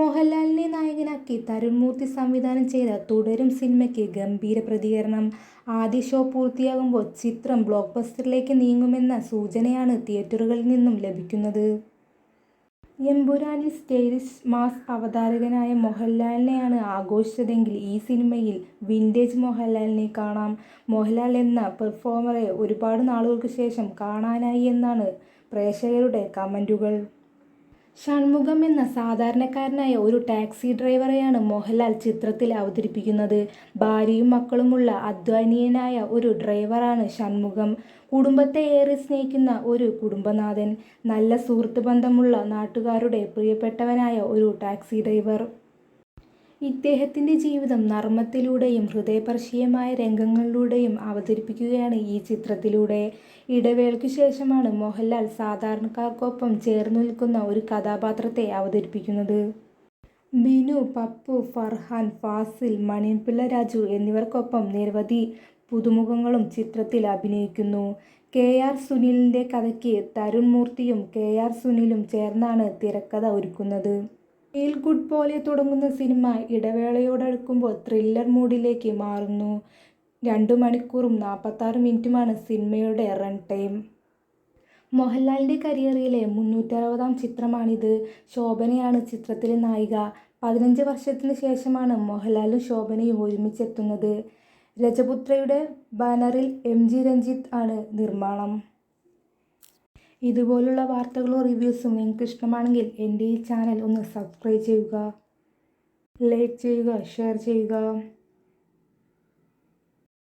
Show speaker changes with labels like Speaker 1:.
Speaker 1: മോഹൻലാലിനെ നായകനാക്കി തരുൺമൂർത്തി സംവിധാനം ചെയ്ത തുടരും സിനിമയ്ക്ക് ഗംഭീര പ്രതികരണം. ആദ്യ ഷോ പൂർത്തിയാകുമ്പോൾ ചിത്രം ബ്ലോക്ക് ബസ്റ്ററിലേക്ക് നീങ്ങുമെന്ന സൂചനയാണ് തിയേറ്ററുകളിൽ നിന്നും ലഭിക്കുന്നത്. എമ്പുരാനിൽ സ്റ്റൈലിഷ് മാസ് അവതാരകനായ മോഹൻലാലിനെയാണ് ആഘോഷിച്ചതെങ്കിൽ ഈ സിനിമയിൽ വിന്റേജ് മോഹൻലാലിനെ കാണാം. മോഹൻലാൽ എന്ന പെർഫോമറെ ഒരുപാട് നാളുകൾക്ക് ശേഷം കാണാനായി എന്നാണ് പ്രേക്ഷകരുടെ കമന്റുകൾ ഷൺമുഖം എന്ന സാധാരണക്കാരനായ ഒരു ടാക്സി ഡ്രൈവറെയാണ് മോഹൻലാൽ ചിത്രത്തിൽ അവതരിപ്പിക്കുന്നത്. ഭാര്യയും മക്കളുമുള്ള അധ്വാനീയനായ ഒരു ഡ്രൈവറാണ് ഷൺമുഖം. കുടുംബത്തെ ഏറെ സ്നേഹിക്കുന്ന ഒരു കുടുംബനാഥൻ. നല്ല സുഹൃത്ത് ബന്ധമുള്ള നാട്ടുകാരുടെ പ്രിയപ്പെട്ടവനായ ഒരു ടാക്സി ഡ്രൈവർ. ഇദ്ദേഹത്തിന്റെ ജീവിതം നർമ്മത്തിലൂടെയും ഹൃദയപർശീയമായ രംഗങ്ങളിലൂടെയും അവതരിപ്പിക്കുകയാണ് ഈ ചിത്രത്തിലൂടെ. ഇടവേളയ്ക്കു ശേഷമാണ് മോഹൻലാൽ സാധാരണക്കാർക്കൊപ്പം ചേർന്നു നിൽക്കുന്ന ഒരു കഥാപാത്രത്തെ അവതരിപ്പിക്കുന്നത്. ബിനു പപ്പു ഫർഹാൻ ഫാസിൽ മണിയൻപിള്ള രാജു എന്നിവർക്കൊപ്പം നിരവധി പുതുമുഖങ്ങളും ചിത്രത്തിൽ അഭിനയിക്കുന്നു. കെ ആർ സുനിലിന്റെ കഥയ്ക്ക് തരുൺ മൂർത്തിയും കെ ആർ സുനിലും ചേർന്നാണ് തിരക്കഥ ഒരുക്കുന്നത്. ഫീൽ ഗുഡ് പോലെ തുടങ്ങുന്ന സിനിമ ഇടവേളയോടടുക്കുമ്പോൾ ത്രില്ലർ മൂഡിലേക്ക് മാറുന്നു. രണ്ടു മണിക്കൂറും നാൽപ്പത്താറ് മിനിറ്റുമാണ് സിനിമയുടെ റൺ ടൈം. മോഹൻലാലിന്റെ കരിയറിലെ മുന്നൂറ്ററുപതാം ചിത്രമാണിത്. ശോഭനയാണ് ചിത്രത്തിലെ നായിക. പതിനഞ്ച് വർഷത്തിന് ശേഷമാണ് മോഹൻലാലും ശോഭനയും ഒരുമിച്ചെത്തുന്നത്. രജപുത്രയുടെ ബാനറിൽ എം ജി രഞ്ജിത്ത് ആണ് നിർമ്മാണം. ഇതുപോലുള്ള വാർത്തകളോ റിവ്യൂസും നിങ്ങൾക്ക് ഇഷ്ടമാണെങ്കിൽ എന്റെ ഈ ചാനൽ ഒന്ന് സബ്സ്ക്രൈബ് ചെയ്യുക ലൈക്ക് ചെയ്യുക ഷെയർ ചെയ്യുക.